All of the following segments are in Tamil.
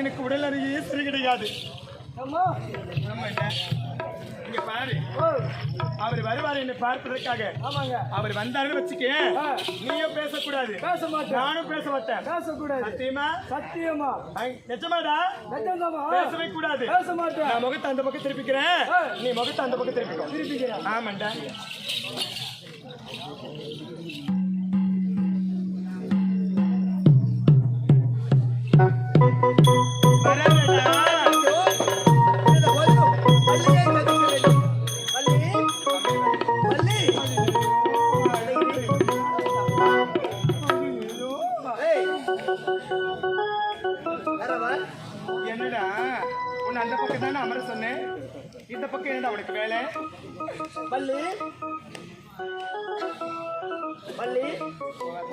எனக்கு உடல் அருகே சரி கிடையாது. இங்க பாரு. அவர் வருவார் என்னை பார்ப்பதற்காக. ஆமாங்க. அவர் வந்தாருன்னு வச்சுக்க. நீயும் பேசக்கூடாது. பேச மாட்டேன். நானும் பேச மாட்டேன். பேசக்கூடாது. சத்தியமா? சத்தியமா. நிஜமாடா? நிஜம்தாம்மா. பேசவே கூடாது. பேச மாட்டேன். நான் முகத்தை அந்த பக்கம் திருப்பிக்கிறேன். நீ முகத்தை அந்த பக்கம் திருப்பிக்கோ. திருப்பிக்கிறேன். ஆமாண்டா.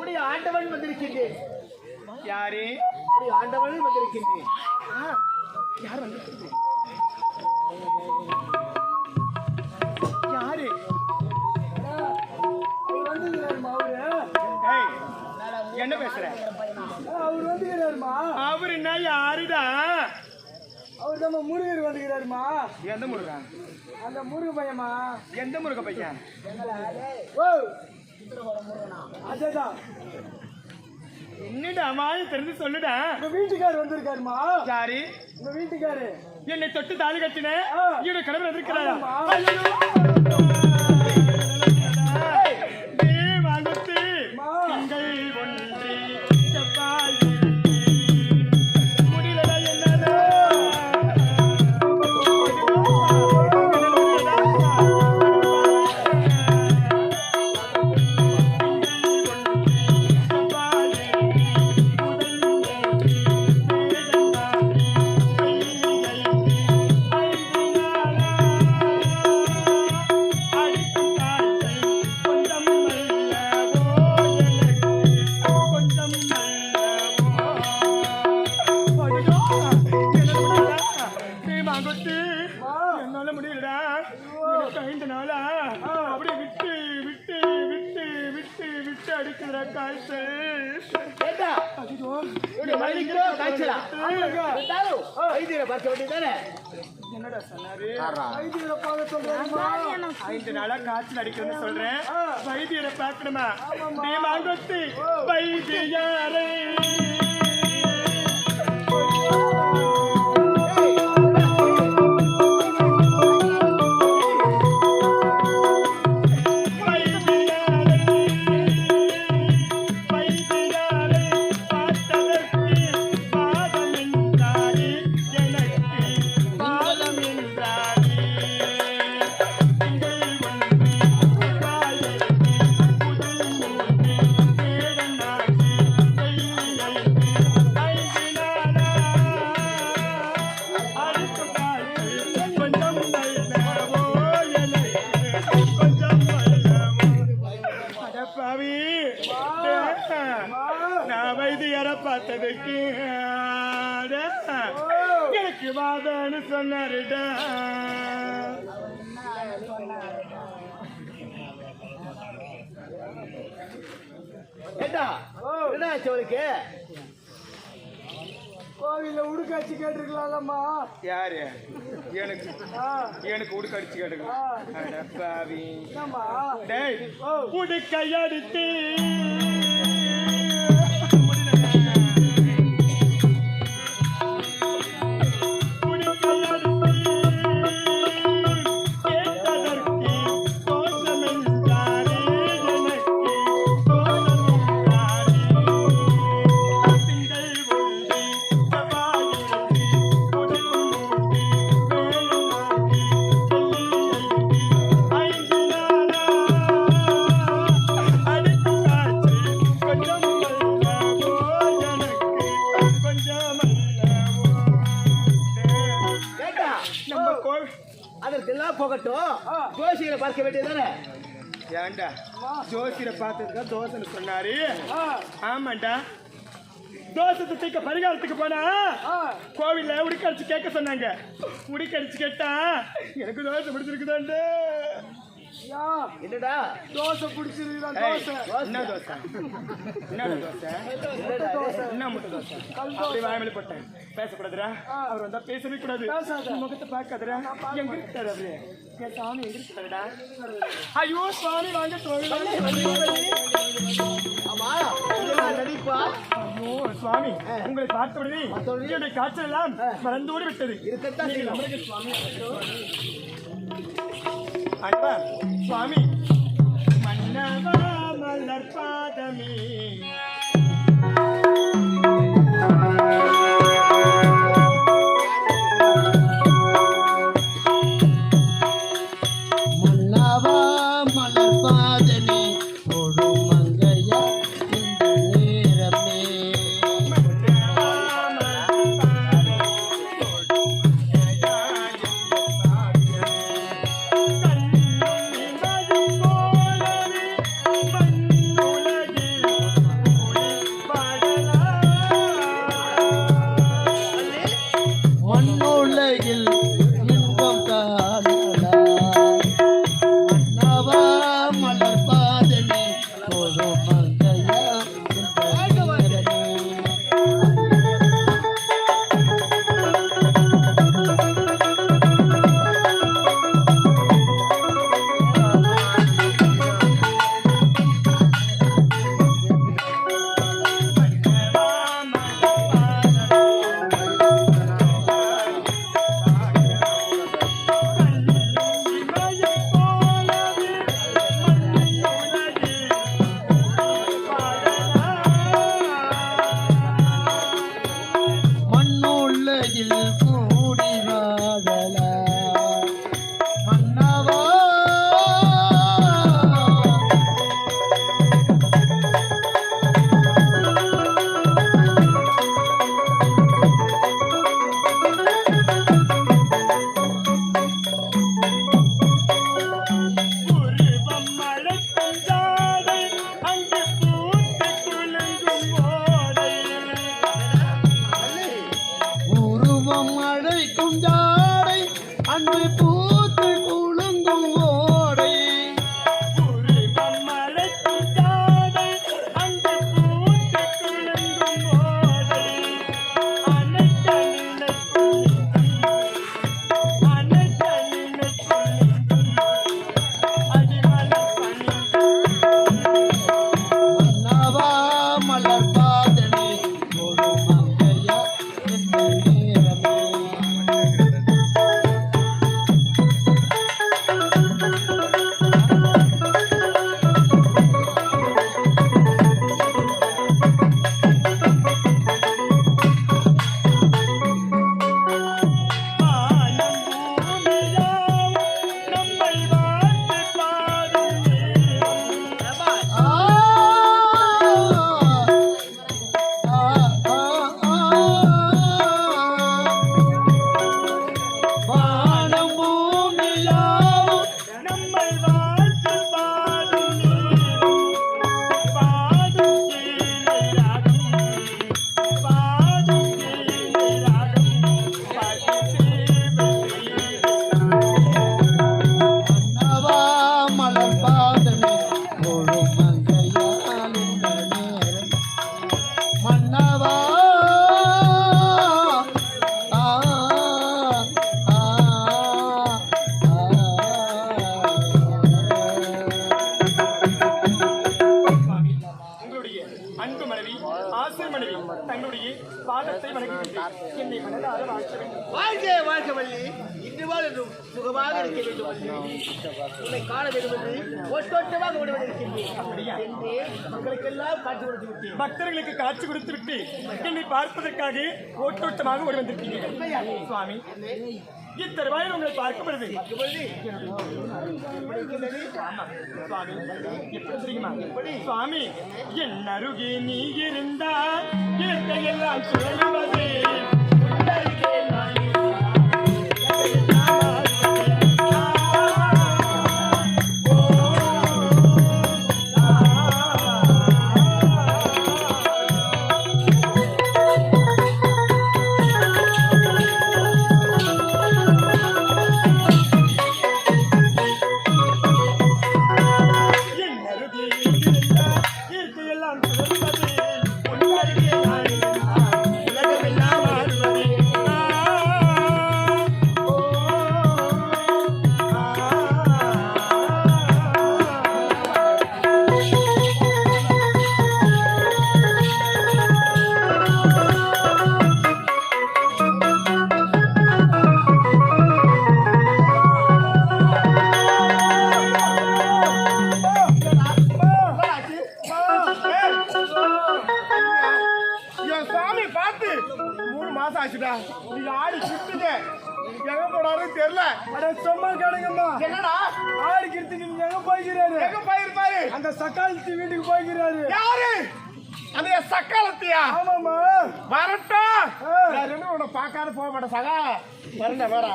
உடைய ஆண்டவன் வந்திருக்கின்றேன் யாரு? உடைய ஆண்டவன் வந்திருக்கின்றேன் யார் வந்து யாரு? என்ன பேசுற? அவர் வந்துக்கிறாருமா அவரு என்ன யாருடா? அவர் நம்ம முருகர் வந்துக்கிறாருமா எந்த முருகன்? அந்த முருக பையமா எந்த முருக பையன்? ஓ அதேதான். என்னடா வாயை திறந்து சொல்லுடா? உங்க வீட்டுக்கார் வந்திருக்காருமா? யாரு? உங்க வீட்டுக்காரு. என்னை தொட்டு தாலி கட்டின? ஆ. இவரு கடவுள் வந்திருக்கிறாரா? ஐந்து நாளா அப்படியே விட்டு விட்டு விட்டு விட்டு விட்டு அடிக்கிறா காய்ச்சல். பார்க்க? என்னடா சொன்னாரு? பார்க்க. ஐந்து நாளா காய்ச்சல் அடிக்கிறேன்னு சொல்றேன். வைத்தியரை பார்க்கணுமா? நீ வாங்கத்து வைத்தியாரை. ஏண்டா? என்ன ஆச்சு அவருக்கு? கோவில்ல உடுக்காட்சி கேட்டிருக்கலாம்மா யாரு? எனக்கு. எனக்கு உடுக்க அடிச்சு கேட்டுக்க அடப்பாவி. அதற்கெல்லாம் போகட்டும். ஜோசியரை பார்க்க வேண்டியதுதானே? ஏன்டா ஜோசியரை பார்த்ததுக்கா தோசைன்னு சொன்னாரு. ஆமாண்டா. தோசை திக்க பரிகாரத்துக்கு போனா கோவில்ல உடுக்கடிச்சு கேட்க சொன்னாங்க. உடுக்கடிச்சு கேட்டா எனக்கு தோசை பிடிச்சிருக்குதாண்டா. என்னடா? தோசை பிடிச்சிருக்குதான் ஏய், தோசை. என்ன தோசை? என்ன தோசை? என்ன முட்டை தோசை? அப்படி வாய்மொழி போட்டேன். பேசக்கூடாதுடா. அவர் வந்தா பேசவே கூடாது. பேசாத. முகத்தை பார்க்காதடா. எங்க இருக்காரு அவரு? என் சாமி எங்க இருக்காருடா? ஐயோ சாமி வாங்க சுவாமி ஆமா. இதெல்லாம் நடிப்பா? ஐயோ சுவாமி உங்களை பார்த்த உடனே உடனே? என்னுடைய காய்ச்சல் எல்லாம் மறந்தோடி விட்டது இருக்கத்தான் சுவாமி. అట్వా? స్వామి. మన్నవా మల్లర్పాదమే. por என்னை மனதார வாழ்த்த வேண்டும் வாழ்க்கை வாழ்க்கை வள்ளி. இன்று வாழ்ந்தும் சுகமாக இருக்க வேண்டும். உன்னை காண வேண்டும் என்று ஒட்டோட்டமாக மக்களுக்கெல்லாம் காட்சி கொடுத்து விட்டேன். பக்தர்களுக்கு காட்சி கொடுத்து விட்டு என்னை பார்ப்பதற்காக ஓட்டோட்டமாக ஓடி வந்திருக்கீர்கள். சுவாமி இத்தருவாயில் உங்களை பார்க்கப்படுது ஆமா, சுவாமி என் அருகே நீ இருந்தால் எல்லாம் சுழலுவது நான் நீங்க ஆடி சுத்துது எங்க போனாருன்னு தெரியல. அட சும்மா கேளுங்கம்மா. என்னடா? ஆடு கிருத்திக்கு நீங்க எங்க போய்க்கிறாரு? எங்க போயிருப்பாரு? அந்த சக்காலத்து வீட்டுக்கு போய்க்கிறாரு. யாரு? அந்த சக்காலத்தியா? ஆமாம்மா. வரட்டும். நான் ரெண்டு உன்னை பார்க்காத போக மாட்டேன் சகா. வரல வேற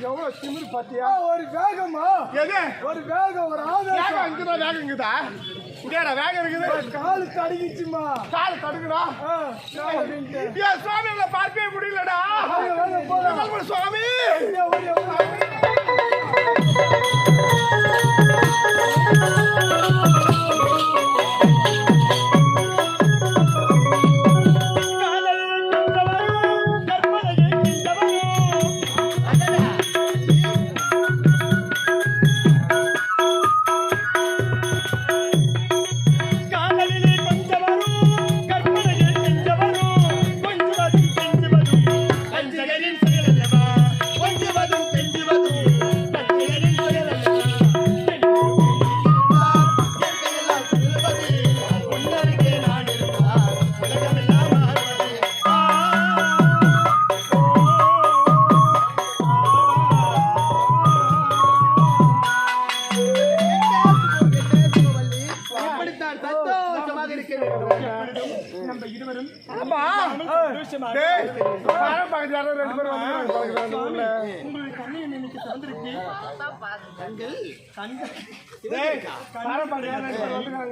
எவ்வளவு திமிரு பாத்தியா? ஒரு வேகமா. எது? ஒரு வேகம் ஒரு வேகம் இருக்குதா? வேகம் இருக்குதா? இங்கேடா வேகம் இருக்குது. காலு தடுக்கிச்சுமா கால் தடுக்குடா ஆ, நான் அப்படின்ட்டு. என் சுவாமிகளை பார்க்கவே முடியலடா. சுவாமி? ஓடியா, ஓடியா,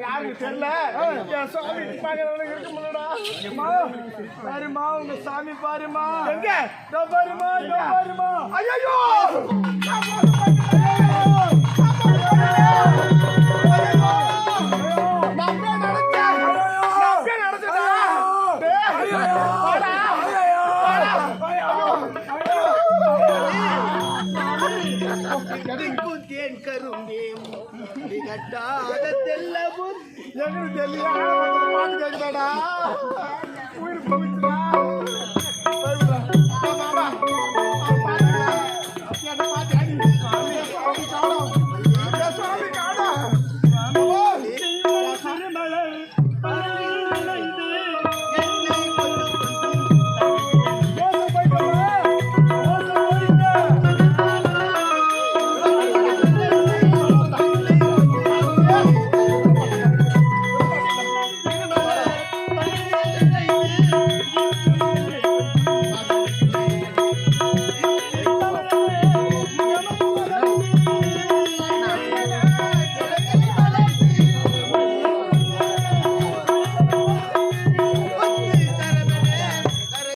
யாருக்கு தெரியல? இருக்க முடியலடா. உங்க சாமி பாருமா. எங்க? இதோ பாருமா இதோ பாருமா. ஐயையோ! தேன் கரும்பே கட்டாத தெல்லவும் எங்களுக்கு